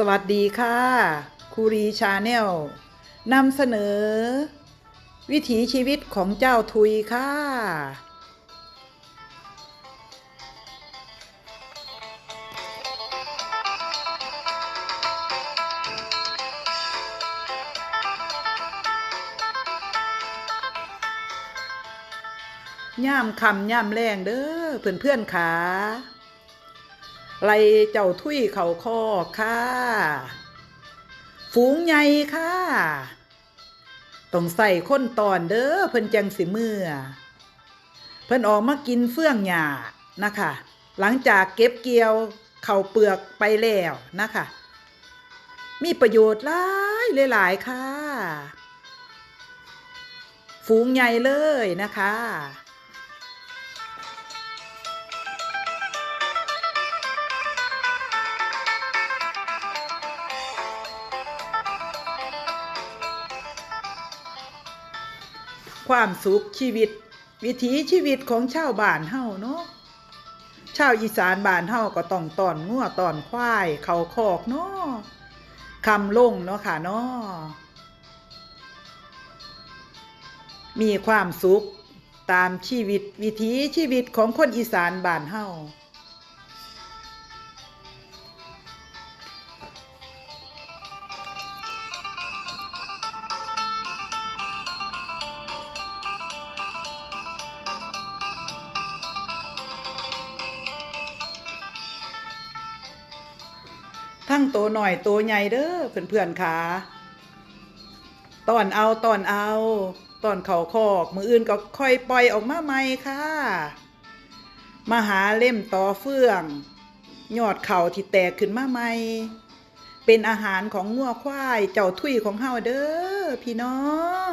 สวัสดีค่ะคูรีชาแนลนำเสนอ วิถีชีวิตของเจ้าทุยค่ะ ย่ามคำย่ามแรงเด้อเพื่อนเพื่อนๆขา ไล่เจ้าทุยเขาคอกค่ะ ฝูงใหญ่ค่ะ ต้องใส่ค้นตอนเด้อเพิ่นจังสิเมื่อ เพิ่นออกมากินเฟื่องหญ้านะคะ หลังจากเก็บเกี่ยวเข่าเปลือกไปแล้วนะคะ มีประโยชน์หลายหลายๆค่ะ ฝูงใหญ่เลยนะคะ ความสุขชีวิต วิถีชีวิตของชาวบ้านเฮาเนาะชาวอีสานบ้านเฮาก็ต้องตอนงัวตอนควาย เขาคอกเนาะคำลงเนาะค่ะเนาะมีความสุขตามชีวิตวิถีชีวิตของคนอีสานบ้านเฮา ทั้งโตหน่อยโตใหญ่เด้อเพื่อนๆค่ะตอนเอาตอนเอาตอนเขาคอกมืออื่นก็ค่อยปล่อยออกมาใหม่ค่ะ มาหาเล่มต่อเฟื่อง ยอดเข่าที่แตกขึ้นมาใหม่เป็นอาหารของงัวควายเจ้าทุยของเฮาเด้อพี่น้อง